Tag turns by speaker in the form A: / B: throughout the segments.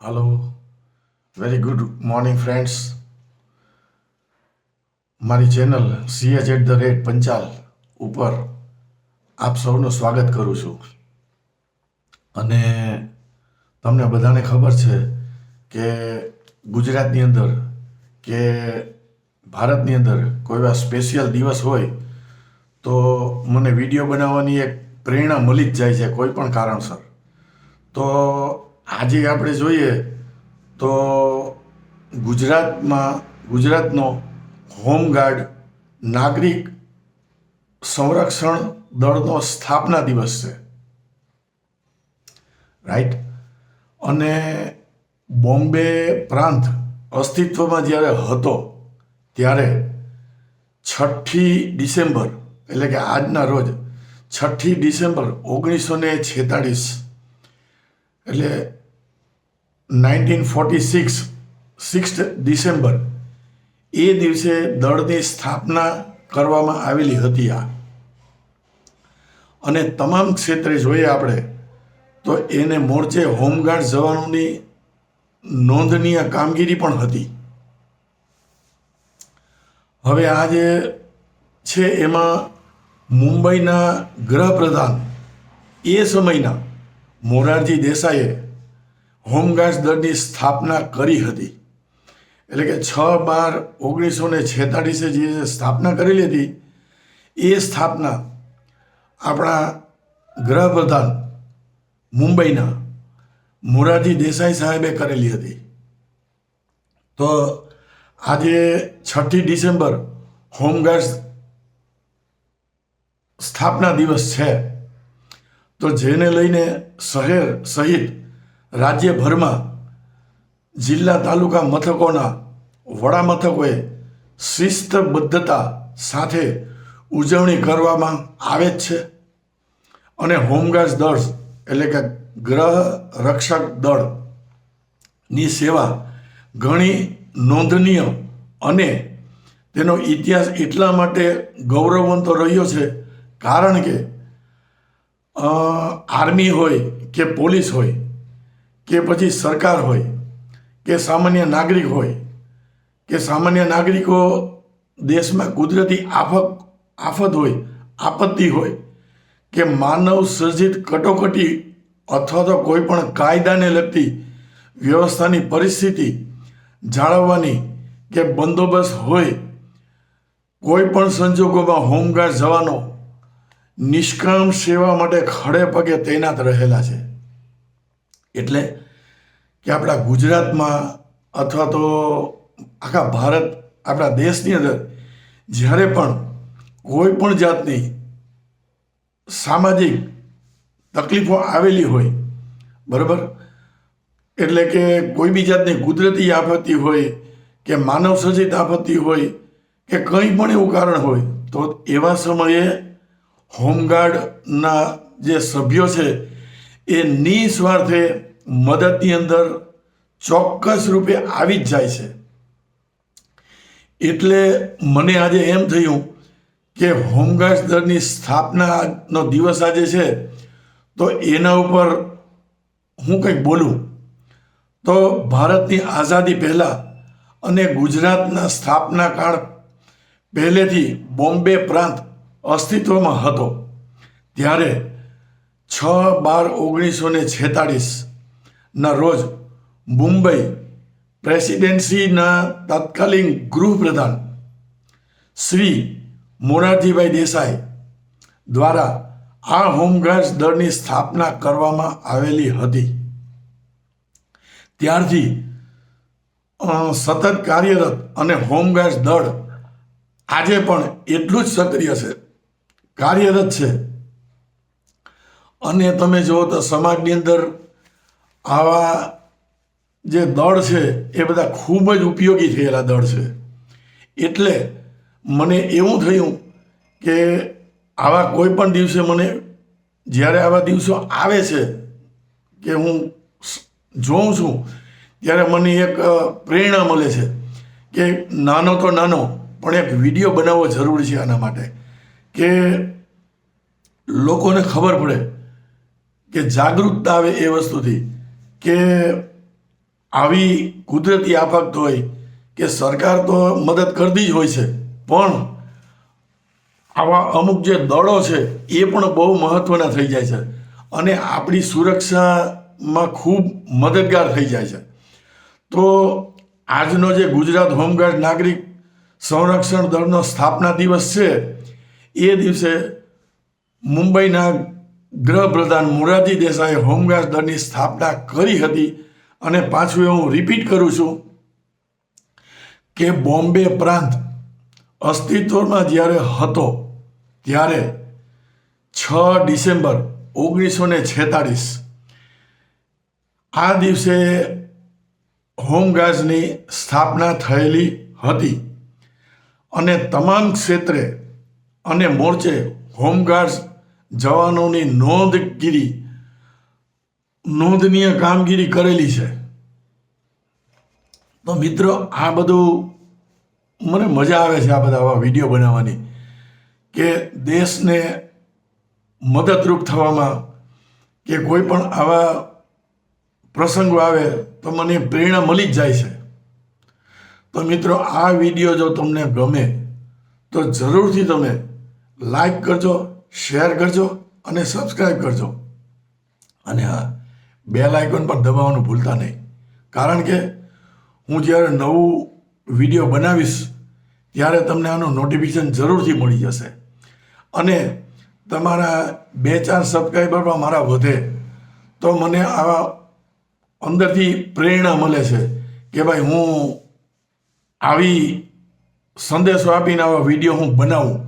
A: Hello very good morning friends મારી channel CH at the rate Panchal ઉપર આપ સૌનું સ્વાગત કરું છું. અને તમને બધાને ખબર છે કે ગુજરાતની અંદર કે ભારતની અંદર કોઈ એવા સ્પેશિયલ દિવસ હોય તો મને વીડિયો બનાવવાની એક પ્રેરણા મળી જ જાય છે કોઈ પણ કારણસર. તો આજે આપણે જોઈએ તો ગુજરાતમાં, ગુજરાતનો હોમગાર્ડ નાગરિક સંરક્ષણ દળનો સ્થાપના દિવસ છે. રાઈટ અને બોમ્બે પ્રાંત અસ્તિત્વમાં જ્યારે હતો, ત્યારે છઠ્ઠી ડિસેમ્બર, એટલે કે આજના રોજ છઠ્ઠી ડિસેમ્બર ઓગણીસો ને છેતાળીસ, એટલે nineteen forty six six December, એ દિવસે દળની સ્થાપના કરવામાં આવેલી હતી આ. અને તમામ ક્ષેત્રે જોઈએ આપણે, તો એને મોરચે હોમગાર્ડ જવાનોની નોંધનીય કામગીરી પણ હતી. હવે આ જે છે એમાં મુંબઈના ગૃહપ્રધાન એ સમયના મોરારજી દેસાઈએ હોમગાર્ડ દળની સ્થાપના કરી હતી. એટલે કે છ બાર ઓગણીસો ને છેતાળીસે જે સ્થાપના કરેલી હતી, એ સ્થાપના આપણા ગૃહપ્રધાન મુંબઈના મોરારજી દેસાઈ સાહેબે કરેલી હતી. તો આજે છઠ્ઠી ડિસેમ્બર હોમગાર્ડ સ્થાપના દિવસ છે. તો જેને લઈને શહેર સહિત રાજ્યભરમાં જિલ્લા તાલુકા મથકોના વડા મથકોએ શિસ્તબદ્ધતા સાથે ઉજવણી કરવામાં આવે જ છે. અને હોમગાર્ડ દળ, એટલે કે ગ્રહ રક્ષક દળની સેવા ઘણી નોંધનીય અને તેનો ઇતિહાસ એટલા માટે ગૌરવવંતો રહ્યો છે કારણ કે આર્મી હોય કે પોલીસ હોય કે પછી સરકાર હોય, કે સામાન્ય નાગરિક હોય, કે સામાન્ય નાગરિકો દેશમાં કુદરતી આફત આફત હોય, આપત્તિ હોય, કે માનવ સર્જિત કટોકટી અથવા તો કોઈ પણ કાયદાને લગતી વ્યવસ્થાની પરિસ્થિતિ જાળવવાની કે બંદોબસ્ત હોય, કોઈ પણ સંજોગોમાં હોમગાર્ડ જવાનો નિષ્કામ સેવા માટે ખડે પગે તૈનાત રહેલા છે. એટલે કે આપણા ગુજરાતમાં અથવા તો આખા ભારત, આપણા દેશની અંદર જ્યારે પણ કોઈ પણ જાતની સામાજિક તકલીફો આવેલી હોય, બરાબર? એટલે કે કોઈ બી જાતની કુદરતી આપત્તિ હોય, કે માનવ સર્જિત આપત્તિ હોય, કે કંઈ પણ એવું કારણ હોય, તો એવા સમયે હોમગાર્ડના જે સભ્યો છે એ નિસ્વાર્થે મદદની અંદર ચોક્કસ રૂપે આવી જ જાય છે. એટલે મને આજે એમ થયું કે હોમગાર્ડ દળની સ્થાપનાનો દિવસ આજે છે, તો એના ઉપર હું કંઈક બોલું. તો ભારતની આઝાદી પહેલાં અને ગુજરાતના સ્થાપના કાળ પહેલેથી બોમ્બે પ્રાંત અસ્તિત્વમાં હતો. ત્યારે છ બાર ઓગણીસો ને છેતાળીસના રોજ મુંબઈ પ્રેસિડેન્સીના તત્કાલીન ગૃહપ્રધાન શ્રી મોરારજીભાઈ દેસાઈ દ્વારા આ હોમગાર્ડ દળની સ્થાપના કરવામાં આવેલી હતી. ત્યારથી સતત કાર્યરત અને હોમગાર્ડ દળ આજે પણ એટલું જ સક્રિય છે. કાર્યરત છે. અને તમે જુઓ તો સમાજની અંદર આવા જે દળ છે, એ બધા ખૂબ જ ઉપયોગી થયેલા દળ છે. એટલે મને એવું થયું કે આવા કોઈ પણ દિવસે મને જ્યારે આવા દિવસો આવે છે કે હું જોઉં છું, ત્યારે મને એક પ્રેરણા મળે છે કે નાનો તો નાનો, પણ એક વીડિયો બનાવવો જરૂરી છે આના માટે કે લોકોને ખબર પડે કે જાગૃતતા આવે એ વસ્તુથી, કે આવી કુદરતી આફત હોય, કે સરકાર તો મદદ કરતી જ હોય છે, પણ આવા અમુક જે દળો છે, એ પણ બહુ મહત્ત્વના થઈ જાય છે. અને આપણી સુરક્ષામાં ખૂબ મદદગાર થઈ જાય છે. તો આજનો જે ગુજરાત હોમગાર્ડ નાગરિક સંરક્ષણ દળનો સ્થાપના દિવસ છે, એ દિવસે મુંબઈના ગૃહપ્રધાન મોરારજી દેસાઈએ હોમગાર્ડ દળની સ્થાપના કરી હતી અને પાછું હું રિપીટ કરું છું કે બોમ્બે પ્રાંત અસ્તિત્વમાં જ્યારે હતો, ત્યારે છ ડિસેમ્બર ઓગણીસો ને છેતાળીસ, આ દિવસે હોમગાર્ડ્સની સ્થાપના થયેલી હતી અને તમામ ક્ષેત્રે અને મોરચે હોમગાર્ડ્સ જવાનોની નોંધગીરી, નોંધનીય કામગીરી કરેલી છે. તો મિત્રો, આ બધું મને મજા આવે છે આ બધા આવા વીડિયો બનાવવાની, કે દેશને મદદરૂપ થવામાં, કે કોઈ પણ આવા પ્રસંગો આવે તો મને પ્રેરણા મળી જ જાય છે. તો મિત્રો, આ વીડિયો જો તમને ગમે, તો જરૂરથી તમે લાઈક કરજો શેર કરજો અને સબસ્ક્રાઈબ કરજો. અને હા બેલ આઇકોન પણ દબાવવાનું ભૂલતા નહીં. કારણ કે હું જ્યારે નવું વીડિયો બનાવીશ, ત્યારે તમને આનું નોટિફિકેશન જરૂરથી મળી જશે. અને તમારા બે ચાર સબસ્ક્રાઈબર પણ મારા વધે, તો મને આવા અંદરથી પ્રેરણા મળે છે કે ભાઈ, હું આવી સંદેશો આપીને આવા વીડિયો હું બનાવું.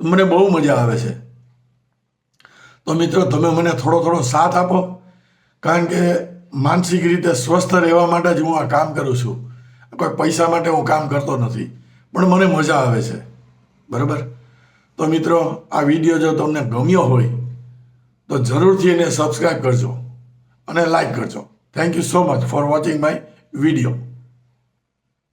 A: મને બહુ મજા આવે છે. તો મિત્રો, તમે મને થોડો થોડો સાથ આપો, કારણ કે માનસિક રીતે સ્વસ્થ રહેવા માટે જ હું આ કામ કરું છું. કોઈ પૈસા માટે હું કામ કરતો નથી, પણ મને મજા આવે છે. બરાબર? તો મિત્રો, આ વીડિયો જો તમને ગમ્યો હોય, તો જરૂરથી એને સબસ્ક્રાઈબ કરજો અને લાઈક કરજો. Thank you so much for watching my video